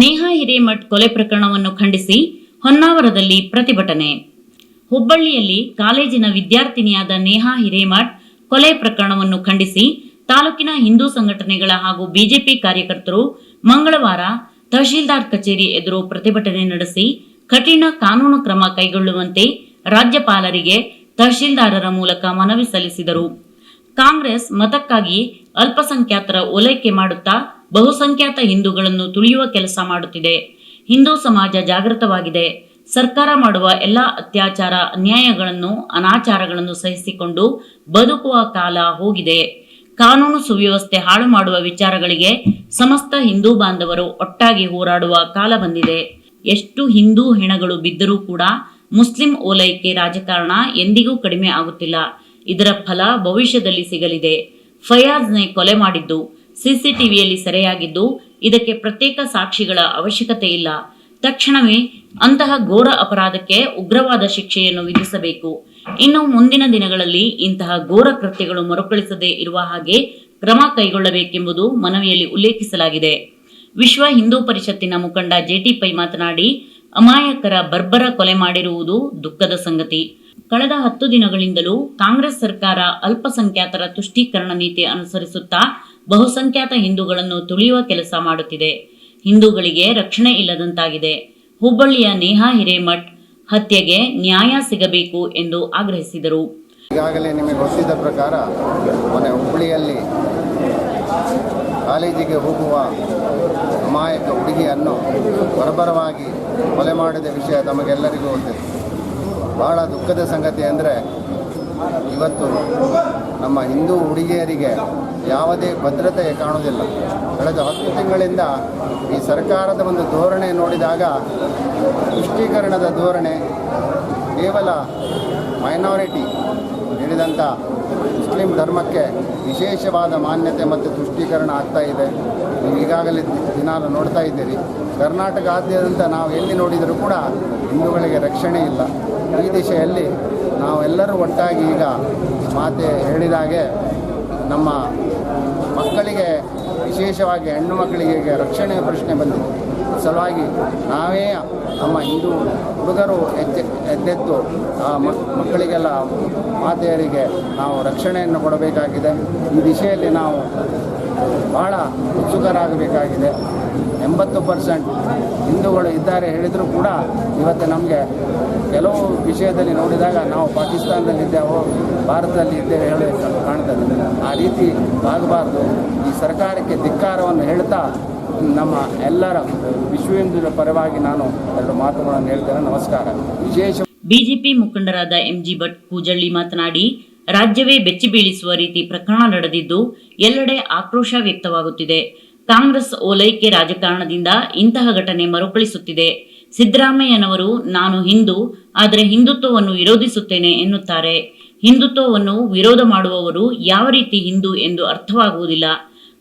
ನೇಹಾ ಹಿರೇಮಠ್ ಕೊಲೆ ಪ್ರಕರಣವನ್ನು ಖಂಡಿಸಿ ಹೊನ್ನಾವರದಲ್ಲಿ ಪ್ರತಿಭಟನೆ. ಹುಬ್ಬಳ್ಳಿಯಲ್ಲಿ ಕಾಲೇಜಿನ ವಿದ್ಯಾರ್ಥಿನಿಯಾದ ನೇಹಾ ಹಿರೇಮಠ್ ಕೊಲೆ ಪ್ರಕರಣವನ್ನು ಖಂಡಿಸಿ ತಾಲೂಕಿನ ಹಿಂದೂ ಸಂಘಟನೆಗಳ ಹಾಗೂ ಬಿಜೆಪಿ ಕಾರ್ಯಕರ್ತರು ಮಂಗಳವಾರ ತಹಶೀಲ್ದಾರ್ ಕಚೇರಿ ಎದುರು ಪ್ರತಿಭಟನೆ ನಡೆಸಿ ಕಠಿಣ ಕಾನೂನು ಕ್ರಮ ಕೈಗೊಳ್ಳುವಂತೆ ರಾಜ್ಯಪಾಲರಿಗೆ ತಹಶೀಲ್ದಾರರ ಮೂಲಕ ಮನವಿ ಸಲ್ಲಿಸಿದರು. ಕಾಂಗ್ರೆಸ್ ಮತಕ್ಕಾಗಿ ಅಲ್ಪಸಂಖ್ಯಾತರ ಓಲೈಕೆ ಮಾಡುತ್ತಾ ಬಹುಸಂಖ್ಯಾತ ಹಿಂದೂಗಳನ್ನು ತುಳಿಯುವ ಕೆಲಸ ಮಾಡುತ್ತಿದೆ. ಹಿಂದೂ ಸಮಾಜ ಜಾಗೃತವಾಗಿದೆ. ಸರ್ಕಾರ ಮಾಡುವ ಎಲ್ಲ ಅತ್ಯಾಚಾರ, ಅನ್ಯಾಯಗಳನ್ನು, ಅನಾಚಾರಗಳನ್ನು ಸಹಿಸಿಕೊಂಡು ಬದುಕುವ ಕಾಲ ಹೋಗಿದೆ. ಕಾನೂನು ಸುವ್ಯವಸ್ಥೆ ಹಾಳು ಮಾಡುವ ವಿಚಾರಗಳಿಗೆ ಸಮಸ್ತ ಹಿಂದೂ ಬಾಂಧವರು ಒಟ್ಟಾಗಿ ಹೋರಾಡುವ ಕಾಲ ಬಂದಿದೆ. ಎಷ್ಟು ಹಿಂದೂ ಹೆಣಗಳು ಬಿದ್ದರೂ ಕೂಡ ಮುಸ್ಲಿಂ ಓಲೈಕೆ ರಾಜಕಾರಣ ಎಂದಿಗೂ ಕಡಿಮೆ ಆಗುತ್ತಿಲ್ಲ. ಇದರ ಫಲ ಭವಿಷ್ಯದಲ್ಲಿ ಸಿಗಲಿದೆ. ಫಯಾಜ್ನೆ ಕೊಲೆ ಮಾಡಿದ್ದು. ಸಿಸಿಟಿವಿಯಲ್ಲಿ ಸೆರೆಯಾಗಿದ್ದು, ಇದಕ್ಕೆ ಪ್ರತ್ಯೇಕ ಸಾಕ್ಷಿಗಳ ಅವಶ್ಯಕತೆ ಇಲ್ಲ. ತಕ್ಷಣವೇ ಅಂತಹ ಘೋರ ಅಪರಾಧಕ್ಕೆ ಉಗ್ರವಾದ ಶಿಕ್ಷೆಯನ್ನು ವಿಧಿಸಬೇಕು. ಇನ್ನು ಮುಂದಿನ ದಿನಗಳಲ್ಲಿ ಇಂತಹ ಘೋರ ಕೃತ್ಯಗಳು ಮರುಕಳಿಸದೇ ಇರುವ ಹಾಗೆ ಕ್ರಮ ಕೈಗೊಳ್ಳಬೇಕೆಂಬುದು ಮನವಿಯಲ್ಲಿ ಉಲ್ಲೇಖಿಸಲಾಗಿದೆ. ವಿಶ್ವ ಹಿಂದೂ ಪರಿಷತ್ತಿನ ಮುಖಂಡ ಜೆಟಿ ಪೈ ಮಾತನಾಡಿ, ಅಮಾಯಕರ ಬರ್ಬರ ಕೊಲೆ ಮಾಡಿರುವುದು ದುಃಖದ ಸಂಗತಿ. ಕಳೆದ ಹತ್ತು ದಿನಗಳಿಂದಲೂ ಕಾಂಗ್ರೆಸ್ ಸರ್ಕಾರ ಅಲ್ಪಸಂಖ್ಯಾತರ ತುಷ್ಟೀಕರಣ ನೀತಿ ಅನುಸರಿಸುತ್ತಾ ಬಹುಸಂಖ್ಯಾತ ಹಿಂದೂಗಳನ್ನು ತುಳಿಯುವ ಕೆಲಸ ಮಾಡುತ್ತಿದೆ. ಹಿಂದೂಗಳಿಗೆ ರಕ್ಷಣೆ ಇಲ್ಲದಂತಾಗಿದೆ. ಹುಬ್ಬಳ್ಳಿಯ ನೇಹಾ ಹಿರೇಮಠ್ ಹತ್ಯೆಗೆ ನ್ಯಾಯ ಸಿಗಬೇಕು ಎಂದು ಆಗ್ರಹಿಸಿದರು. ಈಗಾಗಲೇ ನಿಮಗೆ ಗೊತ್ತಿದ್ದ ಪ್ರಕಾರ, ಮೊನ್ನೆ ಹುಬ್ಬಳ್ಳಿಯಲ್ಲಿ ಕಾಲೇಜಿಗೆ ಹೋಗುವ ಅಮಾಯಕ ಹುಡುಗಿಯನ್ನು ಬರಬರವಾಗಿ ಕೊಲೆ ಮಾಡಿದ ವಿಷಯ ತಮಗೆಲ್ಲರಿಗೂ ಗೊತ್ತಿದೆ ಬಹಳ ದುಃಖದ ಸಂಗತಿ ಅಂದರೆ, ಇವತ್ತು ನಮ್ಮ ಹಿಂದೂ ಹುಡುಗಿಯರಿಗೆ ಯಾವುದೇ ಭದ್ರತೆ ಕಾಣುವುದಿಲ್ಲ. ಕಳೆದ ಹತ್ತು ತಿಂಗಳಿಂದ ಈ ಸರ್ಕಾರದ ಒಂದು ಧೋರಣೆ ನೋಡಿದಾಗ ತುಷ್ಟೀಕರಣದ ಧೋರಣೆ ಕೇವಲ ಮೈನಾರಿಟಿ ನೀಡಿದಂಥ ಮುಸ್ಲಿಂ ಧರ್ಮಕ್ಕೆ ವಿಶೇಷವಾದ ಮಾನ್ಯತೆ ಮತ್ತು ತುಷ್ಟೀಕರಣ ಆಗ್ತಾ ಇದೆ. ನೀವು ಈಗಾಗಲೇ ದಿನಾಲು ನೋಡ್ತಾ ಇದ್ದೀರಿ. ಕರ್ನಾಟಕದಾದ್ಯಂತ ನಾವು ಎಲ್ಲಿ ನೋಡಿದರೂ ಕೂಡ ಹಿಂದೂಗಳಿಗೆ ರಕ್ಷಣೆ ಇಲ್ಲ. ಈ ದಿಶೆಯಲ್ಲಿ ನಾವೆಲ್ಲರೂ ಒಟ್ಟಾಗಿ ಈಗ ಮಾತೆ ಹೇಳಿದಾಗೆ ನಮ್ಮ ಮಕ್ಕಳಿಗೆ, ವಿಶೇಷವಾಗಿ ಹೆಣ್ಣು ಮಕ್ಕಳಿಗೆ ರಕ್ಷಣೆಯ ಪ್ರಶ್ನೆ ಬಂದಿದೆ. ಸಲುವಾಗಿ ನಾವೇ ನಮ್ಮ ಹಿಂದೂ ಹುಡುಗರು ಎದ್ದೆ, ಎದ್ದೆದ್ದು ಆ ಮಕ್- ಮಕ್ಕಳಿಗೆಲ್ಲ ಮಾತೆಯರಿಗೆ ನಾವು ರಕ್ಷಣೆಯನ್ನು ಕೊಡಬೇಕಾಗಿದೆ. ಈ ದಿಶೆಯಲ್ಲಿ ನಾವು ಭಾಳ ಉತ್ಸುಕರಾಗಬೇಕಾಗಿದೆ. ಎಂಬತ್ತು ಪರ್ಸೆಂಟ್ ಹಿಂದೂಗಳು ಇದ್ದಾರೆ ಹೇಳಿದರೂ ಕೂಡ ಇವತ್ತು ನಮಗೆ ಕೆಲವು ವಿಷಯದಲ್ಲಿ ನೋಡಿದಾಗ ನಾವು ಪಾಕಿಸ್ತಾನದಲ್ಲಿದ್ದೇವೋ ಭಾರತದಲ್ಲಿ ಇದ್ದೇವೆ ಹೇಳಿ ಕಾಣ್ತದೆ ಆ ರೀತಿ ಆಗಬಾರ್ದು. ಈ ಸರ್ಕಾರಕ್ಕೆ ಧಿಕ್ಕಾರವನ್ನು ಹೇಳ್ತಾ ನಮ್ಮ ಎಲ್ಲರ ವಿಶ್ವೇಂದ್ರ ಪರವಾಗಿ ನಾನು ಎರಡು ಮಾತುಗಳನ್ನು ಹೇಳ್ತೇನೆ. ನಮಸ್ಕಾರ. ವಿಶೇಷ ಬಿಜೆಪಿ ಮುಖಂಡರಾದ ಎಂಜಿ ಭಟ್ ಪೂಜಳ್ಳಿ ಮಾತನಾಡಿ, ರಾಜ್ಯವೇ ಬೆಚ್ಚಿ ಬೀಳಿಸುವ ರೀತಿ ಪ್ರಕರಣ ನಡೆದಿದ್ದು, ಎಲ್ಲೆಡೆ ಆಕ್ರೋಶ ವ್ಯಕ್ತವಾಗುತ್ತಿದೆ. ಕಾಂಗ್ರೆಸ್ ಓಲೈಕೆ ರಾಜಕಾರಣದಿಂದ ಇಂತಹ ಘಟನೆ ಮರುಕಳಿಸುತ್ತಿದೆ. ಸಿದ್ದರಾಮಯ್ಯನವರು, ನಾನು ಹಿಂದೂ, ಆದರೆ ಹಿಂದುತ್ವವನ್ನು ವಿರೋಧಿಸುತ್ತೇನೆ ಎನ್ನುತ್ತಾರೆ. ಹಿಂದುತ್ವವನ್ನು ವಿರೋಧ ಮಾಡುವವರು ಯಾವ ರೀತಿ ಹಿಂದೂ ಎಂದು ಅರ್ಥವಾಗುವುದಿಲ್ಲ.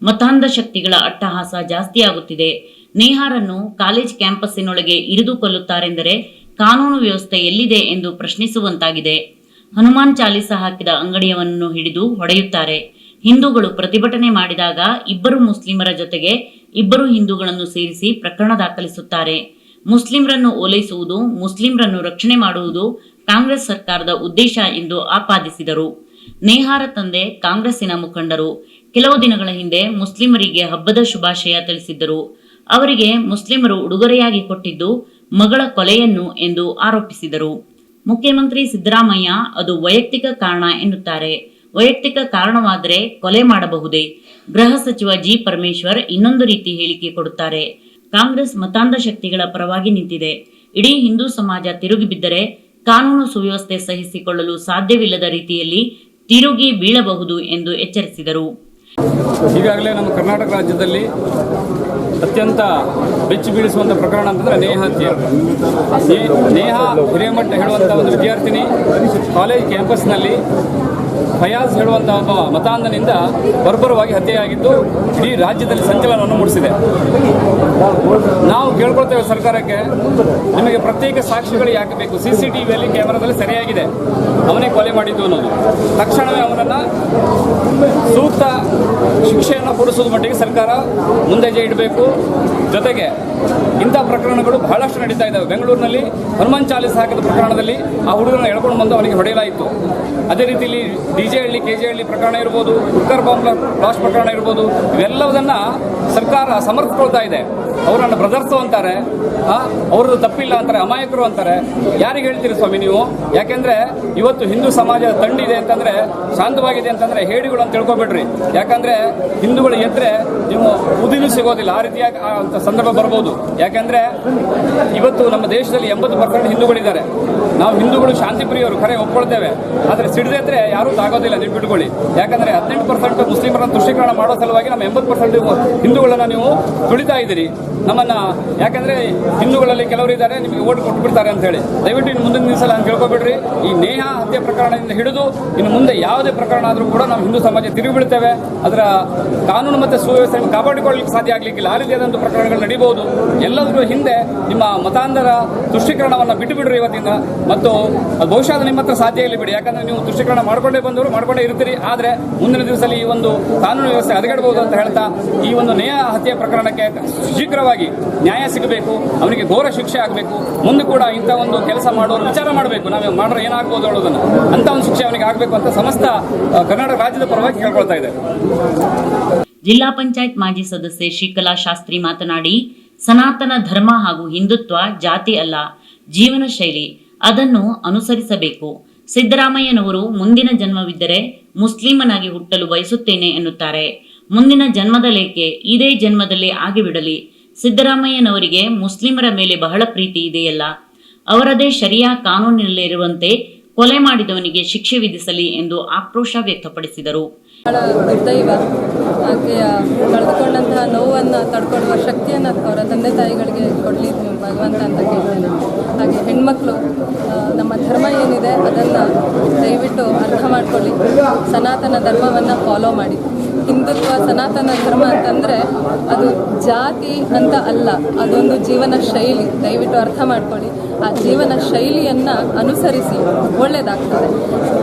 ಮತಾಂಧ ಶಕ್ತಿಗಳ ಅಟ್ಟಹಾಸ ಜಾಸ್ತಿಯಾಗುತ್ತಿದೆ ನೇಹಾರನ್ನು ಕಾಲೇಜ್ ಕ್ಯಾಂಪಸ್ಸಿನೊಳಗೆ ಇರಿದು ಕೊಲ್ಲುತ್ತಾರೆಂದರೆ ಕಾನೂನು ವ್ಯವಸ್ಥೆ ಎಲ್ಲಿದೆ ಎಂದು ಪ್ರಶ್ನಿಸುವಂತಾಗಿದೆ. ಹನುಮಾನ್ ಚಾಲೀಸ ಹಾಕಿದ ಅಂಗಡಿಯವನ್ನು ಹಿಡಿದು ಹೊಡೆಯುತ್ತಾರೆ. ಹಿಂದೂಗಳು ಪ್ರತಿಭಟನೆ ಮಾಡಿದಾಗ ಇಬ್ಬರು ಮುಸ್ಲಿಮರ ಜೊತೆಗೆ ಇಬ್ಬರು ಹಿಂದೂಗಳನ್ನು ಸೇರಿಸಿ ಪ್ರಕರಣ ದಾಖಲಿಸುತ್ತಾರೆ. ಮುಸ್ಲಿಮರನ್ನು ಓಲೈಸುವುದು ಮುಸ್ಲಿಂರನ್ನು ರಕ್ಷಣೆ ಮಾಡುವುದು ಕಾಂಗ್ರೆಸ್ ಸರ್ಕಾರದ ಉದ್ದೇಶ ಎಂದು ಆಪಾದಿಸಿದರು. ನೇಹಾರ ತಂದೆ ಕಾಂಗ್ರೆಸ್ಸಿನ ಮುಖಂಡರು ಕೆಲವು ದಿನಗಳ ಹಿಂದೆ ಮುಸ್ಲಿಮರಿಗೆ ಹಬ್ಬದ ಶುಭಾಶಯ ತಿಳಿಸಿದ್ದರು. ಅವರಿಗೆ ಮುಸ್ಲಿಮರು ಉಡುಗೊರೆಯಾಗಿ ಕೊಟ್ಟಿದ್ದು ಮಗಳ ಕೊಲೆಯನ್ನು ಎಂದು ಆರೋಪಿಸಿದರು. ಮುಖ್ಯಮಂತ್ರಿ ಸಿದ್ದರಾಮಯ್ಯ, ಅದು ವೈಯಕ್ತಿಕ ಕಾರಣ ಎನ್ನುತ್ತಾರೆ. ವೈಯಕ್ತಿಕ ಕಾರಣವಾದರೆ ಕೊಲೆ ಮಾಡಬಹುದೇ? ಗೃಹ ಸಚಿವ ಜಿ. ಪರಮೇಶ್ವರ್ ಇನ್ನೊಂದು ರೀತಿ ಹೇಳಿಕೆ ಕೊಡುತ್ತಾರೆ. ಕಾಂಗ್ರೆಸ್ ಮತಾಂಧ ಶಕ್ತಿಗಳ ಪರವಾಗಿ ನಿಂತಿದೆ. ಇಡೀ ಹಿಂದೂ ಸಮಾಜ ತಿರುಗಿ ಬಿದ್ದರೆ ಕಾನೂನು ಸುವ್ಯವಸ್ಥೆ ಸಹಿಸಿಕೊಳ್ಳಲು ಸಾಧ್ಯವಿಲ್ಲದ ರೀತಿಯಲ್ಲಿ ತಿರುಗಿ ಬೀಳಬಹುದು ಎಂದು ಎಚ್ಚರಿಸಿದರು. ಈಗಾಗಲೇ ನಮ್ಮ ಕರ್ನಾಟಕ ರಾಜ್ಯದಲ್ಲಿ ಅತ್ಯಂತ ಬೆಚ್ಚಿ ಬೀಳಿಸುವಂಥ ಪ್ರಕರಣ ಅಂತಂದರೆ ನೇಹ ಹತ್ಯೆ ನೇಹ ಹಿರೇಮಠ ಹೇಳುವಂಥ ಒಂದು ವಿದ್ಯಾರ್ಥಿನಿ ಕಾಲೇಜ್ ಕ್ಯಾಂಪಸ್ನಲ್ಲಿ ಫಯಾಜ್ ಹೇಳುವಂಥ ಒಬ್ಬ ಮತಾಂಧನಿಂದ ಬರ್ಬರವಾಗಿ ಹತ್ಯೆಯಾಗಿದ್ದು, ಇಡೀ ರಾಜ್ಯದಲ್ಲಿ ಸಂಚಲನವನ್ನು ಮೂಡಿಸಿದೆ. ನಾವು ಕೇಳ್ಕೊಳ್ತೇವೆ ಸರ್ಕಾರಕ್ಕೆ, ನಿಮಗೆ ಪ್ರತ್ಯೇಕ ಸಾಕ್ಷಿಗಳು ಯಾಕೆ ಬೇಕು? ಸಿ ಸಿ ಟಿವಿಯಲ್ಲಿ ಕ್ಯಾಮರಾದಲ್ಲಿ ಸರಿಯಾಗಿದೆ. ಅವನೇ ಕೊಲೆ ಮಾಡಿದ್ದು ಅನ್ನೋದು. ತಕ್ಷಣವೇ ಅವನನ್ನು ಸೂಕ್ತ ಶಿಕ್ಷೆಯನ್ನು ಕೊಡಿಸೋದು ಮಟ್ಟಿಗೆ ಸರ್ಕಾರ ಮುಂದೆ ಜೆ ಇಡಬೇಕು. ಜೊತೆಗೆ ಇಂಥ ಪ್ರಕರಣಗಳು ಬಹಳಷ್ಟು ನಡೀತಾ ಇದ್ದಾವೆ. ಬೆಂಗಳೂರಿನಲ್ಲಿ ಹನುಮಾನ್ ಚಾಲೀಸ್ ಹಾಕಿದ ಪ್ರಕರಣದಲ್ಲಿ ಆ ಹುಡುಗರನ್ನ ಎಳ್ಕೊಂಡು ಬಂದು ಅವನಿಗೆ ಹೊಡೆಯಲಾಯಿತು. ಅದೇ ರೀತಿಯಲ್ಲಿ D J Halli, K J Halli ಪ್ರಕರಣ ಇರ್ಬೋದು, ಕುಕ್ಕರ್ ಬಾಂಬ್ ಬ್ಲಾಸ್ಟ್ ಪ್ರಕರಣ ಇರ್ಬೋದು, ಇವೆಲ್ಲವನ್ನ ಸರ್ಕಾರ ಸಮರ್ಥಿಸ್ಕೊಳ್ತಾ ಇದೆ. ಅವರನ್ನು ಬ್ರದರ್ಸು ಅಂತಾರೆ. ಅವ್ರದ್ದು ತಪ್ಪಿಲ್ಲ ಅಂತಾರೆ, ಅಮಾಯಕರು ಅಂತಾರೆ. ಯಾರಿಗೆ ಹೇಳ್ತೀರಿ ಸ್ವಾಮಿ ನೀವು? ಯಾಕೆಂದ್ರೆ ಇವತ್ತು ಹಿಂದೂ ಸಮಾಜದ ತಂಡಿದೆ ಅಂತಂದ್ರೆ, ಶಾಂತವಾಗಿದೆ ಅಂತಂದ್ರೆ ಹೇಡಿಗಳು ಅಂತ ತಿಳ್ಕೊಬೇಡ್ರಿ. ಯಾಕಂದ್ರೆ ಹಿಂದೂಗಳು ಎದ್ರೆ ನೀವು ಉದಿನೂ ಸಿಗೋದಿಲ್ಲ. ಆ ರೀತಿಯಾಗಿ ಆ ಸಂದರ್ಭ ಬರ್ಬೋದು. ಯಾಕಂದ್ರೆ ಇವತ್ತು ನಮ್ಮ ದೇಶದಲ್ಲಿ ಎಂಬತ್ತು ಪರ್ಸೆಂಟ್ ಹಿಂದೂಗಳಿದ್ದಾರೆ. ನಾವು ಹಿಂದೂಗಳು ಶಾಂತಿಪ್ರಿಯರು ಕರೆ ಖರೆ ಒಪ್ಕೊಳ್ತೇವೆ. ಆದರೆ ಸಿಡಿದ್ರೆ ಯಾರೂ ತಾಗೋದಿಲ್ಲ, ನೀವು ಬಿಟ್ಕೊಳ್ಳಿ. ಯಾಕಂದ್ರೆ ಹದಿನೆಂಟು ಪರ್ಸೆಂಟ್ ಮುಸ್ಲಿಮರನ್ನು ತುಷ್ಟೀಕರಣ ಮಾಡೋ ಸಲುವಾಗಿ ನಮ್ಮ ಎಂಬತ್ತು ಪರ್ಸೆಂಟ್ ಹಿಂದೂಗಳನ್ನ ನೀವು ತುಳಿತಾ ಇದ್ದೀರಿ. ನಮ್ಮನ್ನ, ಯಾಕಂದ್ರೆ ಹಿಂದೂಗಳಲ್ಲಿ ಕೆಲವರು ಇದ್ದಾರೆ, ನಿಮಗೆ ಓಟ್ ಕೊಟ್ಬಿಡ್ತಾರೆ ಅಂತ ಹೇಳಿ. ದಯವಿಟ್ಟು ಇನ್ನು ಮುಂದಿನ ದಿವಸ ನಾನು ಕೇಳ್ಕೊಬೇಡ್ರಿ. ಈ ನೇಹ ಹತ್ಯೆ ಪ್ರಕರಣದಿಂದ ಹಿಡಿದು ಇನ್ನು ಮುಂದೆ ಯಾವುದೇ ಪ್ರಕರಣ ಆದರೂ ಕೂಡ ನಾವು ಹಿಂದೂ ಸಮಾಜ ತಿರುಗಿ ಬಿಡ್ತೇವೆ ಅದರ ಕಾನೂನು ಮತ್ತು ಸುವ್ಯವಸ್ಥೆಯನ್ನು ಕಾಪಾಡಿಕೊಳ್ಳಲಿಕ್ಕೆ ಸಾಧ್ಯ ಆಗಲಿಕ್ಕಿಲ್ಲ. ಆ ರೀತಿಯಾದಂಥ ಪ್ರಕರಣಗಳು ನಡೀಬಹುದು. ಎಲ್ಲದರ ಹಿಂದೆ ನಿಮ್ಮ ಮತಾಂಧರ ತುಷ್ಟೀಕರಣವನ್ನು ಬಿಟ್ಟು ಬಿಡ್ರಿ ಇವತ್ತಿಂದ. ಮತ್ತು ಬಹುಶಃ ಅದು ನಿಮ್ಮ ಹತ್ರ ಸಾಧ್ಯ ಇಲ್ಲ ಬಿಡಿ. ಯಾಕಂದ್ರೆ ನೀವು ತುಷ್ಟೀಕರಣ ಮಾಡ್ಕೊಂಡೇ ಬಂದವರು ಮಾಡ್ಕೊಂಡೇ ಇರ್ತೀರಿ. ಆದರೆ ಮುಂದಿನ ದಿವಸದಲ್ಲಿ ಈ ಒಂದು ಕಾನೂನು ವ್ಯವಸ್ಥೆ ಹದಗೆಡಬಹುದು ಅಂತ ಹೇಳ್ತಾ ಈ ಒಂದು ನೇಹ ಹತ್ಯೆ ಪ್ರಕರಣಕ್ಕೆ ಶೀಘ್ರವಾಗಿ ನ್ಯಾಯ ಸಿಗಬೇಕು, ಅವನಿಗೆ ಘೋರ ಶಿಕ್ಷೆ ಆಗಬೇಕು, ಮುಂದೆ ಕೂಡ ಇಂಥ ಒಂದು ಕೆಲಸ ಮಾಡೋರು ವಿಚಾರ ಮಾಡಬೇಕು. ನಾವು ಮಾಡ್ರೆ ಏನಾಗ್ಬೋದು ಹೇಳೋದನ್ನು ಅಂತ ಒಂದು ಶಿಕ್ಷೆ ಅವನಿಗೆ ಆಗಬೇಕು ಅಂತ ಸಮಸ್ತ ಕರ್ನಾಟಕ ರಾಜ್ಯದ ಪರವಾಗಿ ಕೇಳ್ಕೊಳ್ತಾ ಇದೆ ಜಿಲ್ಲಾ ಪಂಚಾಯತ್ ಮಾಜಿ ಸದಸ್ಯೆ ಶ್ರೀಕಲಾ ಶಾಸ್ತ್ರಿ ಮಾತನಾಡಿ, ಸನಾತನ ಧರ್ಮ ಹಾಗೂ ಹಿಂದುತ್ವ ಜಾತಿ ಅಲ್ಲ, ಜೀವನ ಶೈಲಿ ಅದನ್ನು ಅನುಸರಿಸಬೇಕು. ಸಿದ್ದರಾಮಯ್ಯನವರು ಮುಂದಿನ ಜನ್ಮವಿದ್ದರೆ ಮುಸ್ಲಿಮನಾಗಿ ಹುಟ್ಟಲು ಬಯಸುತ್ತೇನೆ ಎನ್ನುತ್ತಾರೆ. ಮುಂದಿನ ಜನ್ಮದಲೇಕೆ ಇದೇ ಜನ್ಮದಲ್ಲಿ ಆಗಿಬಿಡಲಿ. ಸಿದ್ದರಾಮಯ್ಯನವರಿಗೆ ಮುಸ್ಲಿಮರ ಮೇಲೆ ಬಹಳ ಪ್ರೀತಿ ಇದೆಯಲ್ಲ? ಅವರದೇ ಶರಿಯಾ ಕಾನೂನಿನಲ್ಲಿರುವಂತೆ ಕೊಲೆ ಮಾಡಿದವನಿಗೆ ಶಿಕ್ಷೆ ವಿಧಿಸಲಿ ಎಂದು ಆಕ್ರೋಶ ವ್ಯಕ್ತಪಡಿಸಿದರು. ದುರ್ದೈವ. ಆಕೆಯ ಕಳೆದುಕೊಂಡಂತಹ ನೋವನ್ನು ತಡ್ಕೊಳ್ಳುವ ಶಕ್ತಿಯನ್ನು ಅವರ ತಂದೆ ತಾಯಿಗಳಿಗೆ ಕೊಡಲಿ ಭಗವಂತ ಅಂತ ಕೇಳ್ತೇನೆ. ಹಾಗೆ, ಹೆಣ್ಮಕ್ಳು ನಮ್ಮ ಧರ್ಮ ಏನಿದೆ ಅದನ್ನು ದಯವಿಟ್ಟು ಅರ್ಥ ಮಾಡ್ಕೊಳ್ಳಿ. ಸನಾತನ ಧರ್ಮವನ್ನು ಫಾಲೋ ಮಾಡಿ. ಹಿಂದುತ್ವ ಸನಾತನ ಧರ್ಮ ಅಂತಂದರೆ ಅದು ಜಾತಿ ಅಂತ ಅಲ್ಲ ಅದೊಂದು ಜೀವನ ಶೈಲಿ. ದಯವಿಟ್ಟು ಅರ್ಥ ಮಾಡ್ಕೊಳ್ಳಿ. ಆ ಜೀವನ ಶೈಲಿಯನ್ನು ಅನುಸರಿಸಿ ಒಳ್ಳೆಯದಾಗ್ತದೆ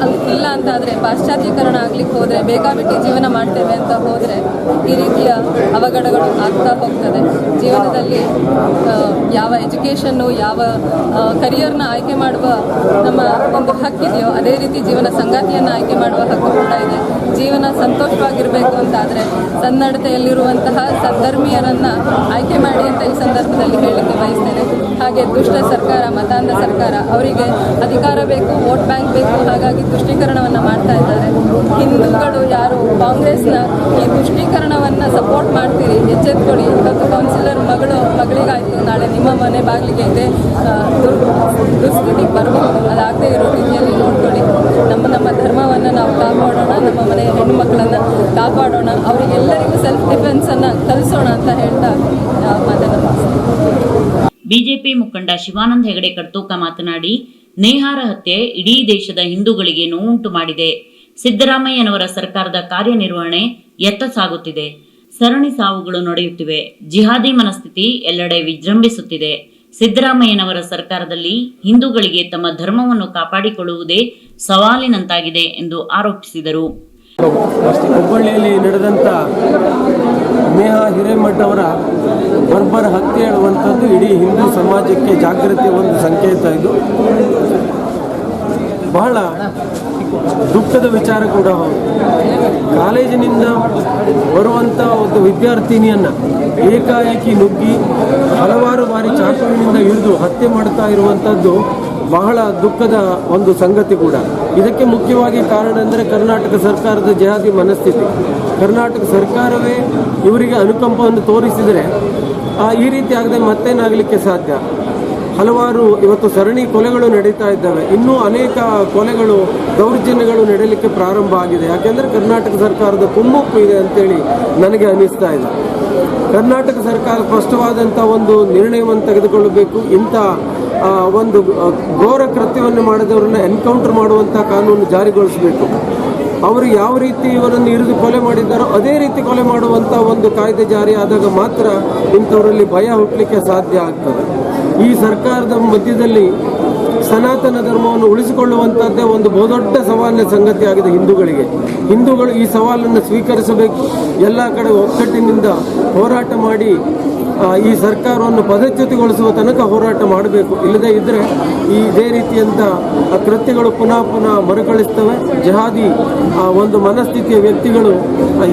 ಅದು ಇಲ್ಲ ಅಂತ ಆದರೆ ಪಾಶ್ಚಾತ್ಯೀಕರಣ ಆಗ್ಲಿಕ್ಕೆ ಹೋದರೆ ಬೇಕಾಬಿಟ್ಟಿ ಜೀವನ ಮಾಡ್ತೇವೆ ಅಂತ ಹೋದರೆ ಈ ರೀತಿಯ ಅವಘಡಗಳು ಆಗ್ತಾ ಹೋಗ್ತದೆ. ಜೀವನದಲ್ಲಿ ಯಾವ ಎಜುಕೇಷನ್ನು, ಯಾವ ಕರಿಯರ್ನ ಆಯ್ಕೆ ಮಾಡುವ ನಮ್ಮ ಒಂದು ಹಕ್ಕಿದೆಯೋ ಅದೇ ರೀತಿ ಜೀವನ ಸಂಗಾತಿಯನ್ನು ಆಯ್ಕೆ ಮಾಡುವ ಹಕ್ಕು ಕೂಡ ಇದೆ. ಜೀವನ ಸಂತೋಷವಾಗಿರಬೇಕು ಅಂತಾದರೆ ಸನ್ನಡತೆಯಲ್ಲಿರುವಂತಹ ಸದ್ಧರ್ಮೀಯರನ್ನು ಆಯ್ಕೆ ಮಾಡಿ ಅಂತ ಈ ಸಂದರ್ಭದಲ್ಲಿ ಹೇಳಲಿಕ್ಕೆ ಬಯಸ್ತೇನೆ. ಹಾಗೆ ದುಷ್ಟ ಸರ್ಕಾರ ಮತಾಂಧ ಸರ್ಕಾರ, ಅವರಿಗೆ ಅಧಿಕಾರ ಬೇಕು, ವೋಟ್ ಬ್ಯಾಂಕ್ ಬೇಕು, ಹಾಗಾಗಿ ತುಷ್ಟೀಕರಣವನ್ನು ಮಾಡ್ತಾ ಇದ್ದಾರೆ. ಹಿಂದೂಗಳು ಯಾರು ಕಾಂಗ್ರೆಸ್ನ ಈ ತುಷ್ಟೀಕರಣವನ್ನು ಸಪೋರ್ಟ್ ಮಾಡ್ತೀರಿ? ಎಚ್ಚೆತ್ಕೊಳ್ಳಿ. ಇವತ್ತು ಕೌನ್ಸಿಲರ್ ಮಗಳು, ಮಗಳಿಗಾಯಿತು. ನಾಳೆ ನಿಮ್ಮ ಮನೆ ಬಾಗಿಲಿಗೆ ಇದೆ. ದುಸ್ಥಿತಿ ಬರಬಹುದು ಅದಾಗದೇ ಇರೋ ರೀತಿಯಲ್ಲಿ ನೋಡ್ಕೊಳ್ಳಿ. ನಮ್ಮ ನಮ್ಮ ಧರ್ಮವನ್ನು ನಾವು ಕಾಪಾಡೋಣ. ನಮ್ಮ ಮನೆಯ ಹೆಣ್ಣು ಮಕ್ಕಳನ್ನು ಕಾಪಾಡೋಣ. ಅವರಿಗೆಲ್ಲರಿಗೂ ಸೆಲ್ಫ್ ಡಿಫೆನ್ಸನ್ನು ಕಲಿಸೋಣ ಅಂತ ಹೇಳ್ತಾ ಮಾತನ್ನು. ಬಿಜೆಪಿ ಮುಖಂಡ ಶಿವಾನಂದ ಹೆಗಡೆ ಕರ್ತೂಕ ಮಾತನಾಡಿ, ನೇಹಾರ ಹತ್ಯೆ ಇಡೀ ದೇಶದ ಹಿಂದೂಗಳಿಗೆ ನೋವುಂಟು ಮಾಡಿದೆ. ಸಿದ್ದರಾಮಯ್ಯನವರ ಸರ್ಕಾರದ ಕಾರ್ಯನಿರ್ವಹಣೆ ಎತ್ತ ಸಾಗುತ್ತಿದೆ. ಸರಣಿ ಸಾವುಗಳು ನಡೆಯುತ್ತಿವೆ. ಜಿಹಾದಿ ಮನಸ್ಥಿತಿ ಎಲ್ಲೆಡೆ ವಿಜೃಂಭಿಸುತ್ತಿದೆ. ಸಿದ್ದರಾಮಯ್ಯನವರ ಸರ್ಕಾರದಲ್ಲಿ ಹಿಂದೂಗಳಿಗೆ ತಮ್ಮ ಧರ್ಮವನ್ನು ಕಾಪಾಡಿಕೊಳ್ಳುವುದೇ ಸವಾಲಿನಂತಾಗಿದೆ ಎಂದು ಆರೋಪಿಸಿದರು. ಹುಬ್ಬಳ್ಳಿಯಲ್ಲಿ ನಡೆದಂತ ಹಿರೇಮಠ್ ಅವರ ಬರ್ಬರ ಹತ್ಯೆ ಹೇಳುವಂಥದ್ದು ಇಡೀ ಹಿಂದೂ ಸಮಾಜಕ್ಕೆ ಜಾಗೃತಿಯ ಒಂದು ಸಂಕೇತ ಇದು. ಬಹಳ ದುಃಖದ ವಿಚಾರ ಕೂಡ ಕಾಲೇಜಿನಿಂದ ಬರುವಂಥ ಒಂದು ವಿದ್ಯಾರ್ಥಿನಿಯನ್ನು ಏಕಾಏಕಿ ನುಗ್ಗಿ ಹಲವಾರು ಬಾರಿ ಚಾಕುವಿನಿಂದ ಹಿಡಿದು ಹತ್ಯೆ ಮಾಡ್ತಾ ಇರುವಂಥದ್ದು ಬಹಳ ದುಃಖದ ಒಂದು ಸಂಗತಿ ಕೂಡ. ಇದಕ್ಕೆ ಮುಖ್ಯವಾಗಿ ಕಾರಣ ಅಂದರೆ ಕರ್ನಾಟಕ ಸರ್ಕಾರದ ಜಹಾದಿ ಮನಸ್ಥಿತಿ. ಕರ್ನಾಟಕ ಸರ್ಕಾರವೇ ಇವರಿಗೆ ಅನುಕಂಪವನ್ನು ತೋರಿಸಿದರೆ ಈ ರೀತಿ ಆಗದೆ ಮತ್ತೇನಾಗಲಿಕ್ಕೆ ಸಾಧ್ಯ? ಹಲವಾರು ಇವತ್ತು ಸರಣಿ ಕೊಲೆಗಳು ನಡೀತಾ ಇದ್ದಾವೆ. ಇನ್ನೂ ಅನೇಕ ಕೊಲೆಗಳು, ದೌರ್ಜನ್ಯಗಳು ನಡೆಯಲಿಕ್ಕೆ ಪ್ರಾರಂಭ ಆಗಿದೆ. ಯಾಕೆಂದರೆ ಕರ್ನಾಟಕ ಸರ್ಕಾರದ ಕುಮ್ಮುಪ್ಪು ಇದೆ ಅಂತೇಳಿ ನನಗೆ ಅನಿಸ್ತಾ ಇದೆ. ಕರ್ನಾಟಕ ಸರ್ಕಾರ ಸ್ಪಷ್ಟವಾದಂಥ ಒಂದು ನಿರ್ಣಯವನ್ನು ತೆಗೆದುಕೊಳ್ಳಬೇಕು. ಇಂಥ ಒಂದು ಘೋರ ಕೃತ್ಯವನ್ನು ಮಾಡಿದವರನ್ನ ಎನ್ಕೌಂಟರ್ ಮಾಡುವಂಥ ಕಾನೂನು ಜಾರಿಗೊಳಿಸಬೇಕು. ಅವರು ಯಾವ ರೀತಿ ಇವರನ್ನು ಇರಿದು ಕೊಲೆ ಮಾಡಿದ್ದಾರೋ ಅದೇ ರೀತಿ ಕೊಲೆ ಮಾಡುವಂಥ ಒಂದು ಕಾಯ್ದೆ ಜಾರಿ ಆದಾಗ ಮಾತ್ರ ಇಂಥವರಲ್ಲಿ ಭಯ ಹುಟ್ಟಲಿಕ್ಕೆ ಸಾಧ್ಯ ಆಗ್ತದೆ. ಈ ಸರ್ಕಾರದ ಮಧ್ಯದಲ್ಲಿ ಸನಾತನ ಧರ್ಮವನ್ನು ಉಳಿಸಿಕೊಳ್ಳುವಂಥದ್ದೇ ಒಂದು ಬಹುದೊಡ್ಡ ಸವಾಲಿನ ಸಂಗತಿ ಆಗಿದೆ ಹಿಂದೂಗಳಿಗೆ. ಹಿಂದೂಗಳು ಈ ಸವಾಲನ್ನು ಸ್ವೀಕರಿಸಬೇಕು. ಎಲ್ಲ ಕಡೆ ಒಗ್ಗಟ್ಟಿನಿಂದ ಹೋರಾಟ ಮಾಡಿ ಈ ಸರ್ಕಾರವನ್ನು ಪದಚ್ಯುತಿಗೊಳಿಸುವ ತನಕ ಹೋರಾಟ ಮಾಡಬೇಕು. ಇಲ್ಲದೇ ಇದ್ದರೆ ಈ ಇದೇ ರೀತಿಯಂಥ ಕೃತ್ಯಗಳು ಪುನಃ ಪುನಃ ಮರುಕಳಿಸ್ತವೆ. ಜಹಾದಿ ಒಂದು ಮನಸ್ಥಿತಿಯ ವ್ಯಕ್ತಿಗಳು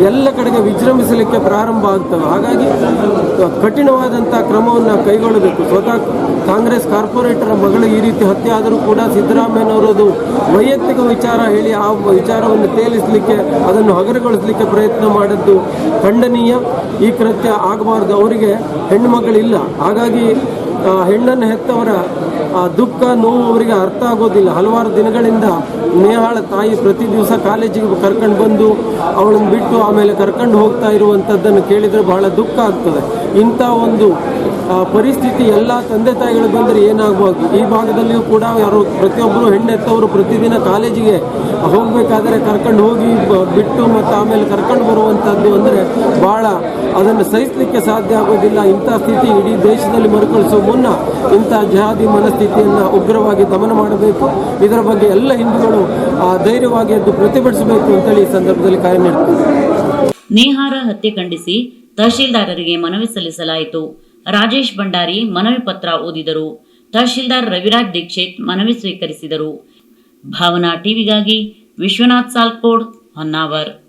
ಎಲ್ಲ ಕಡೆಗೆ ವಿಜೃಂಭಿಸಲಿಕ್ಕೆ ಪ್ರಾರಂಭ ಆಗ್ತವೆ. ಹಾಗಾಗಿ ಕಠಿಣವಾದಂಥ ಕ್ರಮವನ್ನು ಕೈಗೊಳ್ಳಬೇಕು. ಸ್ವತಃ ಕಾಂಗ್ರೆಸ್ ಕಾರ್ಪೊರೇಟರ್ ಮಗಳು ಈ ರೀತಿ ಹತ್ಯೆ ಆದರೂ ಕೂಡ ಸಿದ್ದರಾಮಯ್ಯನವರದು ವೈಯಕ್ತಿಕ ವಿಚಾರ ಹೇಳಿ ಆ ವಿಚಾರವನ್ನು ತೇಲಿಸಲಿಕ್ಕೆ, ಅದನ್ನು ಹಗರಗೊಳಿಸಲಿಕ್ಕೆ ಪ್ರಯತ್ನ ಮಾಡಿದ್ದು ಖಂಡನೀಯ. ಈ ಕೃತ್ಯ ಆಗಬಾರ್ದು. ಅವರಿಗೆ ಹೆಣ್ಣು ಮಕ್ಕಳಿಲ್ಲ ಹಾಗಾಗಿ ಹೆಣ್ಣನ್ನು ಹೆತ್ತವರ ದುಃಖ, ನೋವು ಅವರಿಗೆ ಅರ್ಥ ಆಗೋದಿಲ್ಲ. ಹಲವಾರು ದಿನಗಳಿಂದ ನೇಹಾಳ ತಾಯಿ ಪ್ರತಿ ದಿವಸ ಕಾಲೇಜಿಗೆ ಕರ್ಕೊಂಡು ಬಂದು ಅವಳನ್ನು ಬಿಟ್ಟು ಆಮೇಲೆ ಕರ್ಕೊಂಡು ಹೋಗ್ತಾ ಇರುವಂಥದ್ದನ್ನು ಕೇಳಿದರೆ ಬಹಳ ದುಃಖ ಆಗ್ತದೆ. ಇಂಥ ಒಂದು ಪರಿಸ್ಥಿತಿ ಎಲ್ಲ ತಂದೆ ತಾಯಿಗಳು ಬಂದರೆ ಏನಾಗಬಹುದು ಈ ಭಾಗದಲ್ಲಿಯೂ ಕೂಡ ಯಾರು ಪ್ರತಿಯೊಬ್ಬರು ಹೆಣ್ಣೆತ್ತವರು ಪ್ರತಿದಿನ ಕಾಲೇಜಿಗೆ ಹೋಗಬೇಕಾದ್ರೆ ಕರ್ಕೊಂಡು ಹೋಗಿ ಬಿಟ್ಟು ಮತ್ತು ಆಮೇಲೆ ಕರ್ಕೊಂಡು ಬರುವಂಥದ್ದು ಅಂದರೆ ಭಾಳ ಅದನ್ನು ಸಹಿಸಲಿಕ್ಕೆ ಸಾಧ್ಯ ಆಗೋದಿಲ್ಲ. ಇಂಥ ಸ್ಥಿತಿ ಇಡೀ ದೇಶದಲ್ಲಿ ಮರುಕಳಿಸುವ ಮುನ್ನ ಇಂಥ ಜಹಾದಿ ಮನಸ್ಥಿತಿಯನ್ನು ಉಗ್ರವಾಗಿ ದಮನ ಮಾಡಬೇಕು. ಇದರ ಬಗ್ಗೆ ಎಲ್ಲ ಹಿಂದೂಗಳು ಧೈರ್ಯವಾಗಿ ಅದು ಪ್ರತಿಭಟಿಸಬೇಕು ಅಂತೇಳಿ ಈ ಸಂದರ್ಭದಲ್ಲಿ ಕರೆ ನೀಡ್ತೀನಿ ನೇಹಾರ ಹತ್ಯೆ ಖಂಡಿಸಿ ತಹಶೀಲ್ದಾರರಿಗೆ ಮನವಿ ಸಲ್ಲಿಸಲಾಯಿತು. ರಾಜೇಶ್ ಭಂಡಾರಿ ಮನವಿ ಪತ್ರ ಓದಿದರು. ತಹಶೀಲ್ದಾರ್ ರವಿರಾಜ್ ದೀಕ್ಷಿತ್ ಮನವಿ ಸ್ವೀಕರಿಸಿದರು. ಭಾವನಾ ಟಿವಿಗಾಗಿ ವಿಶ್ವನಾಥ್ ಸಾಲ್ಕೋಡ್ ಹೊನ್ನಾವರ್.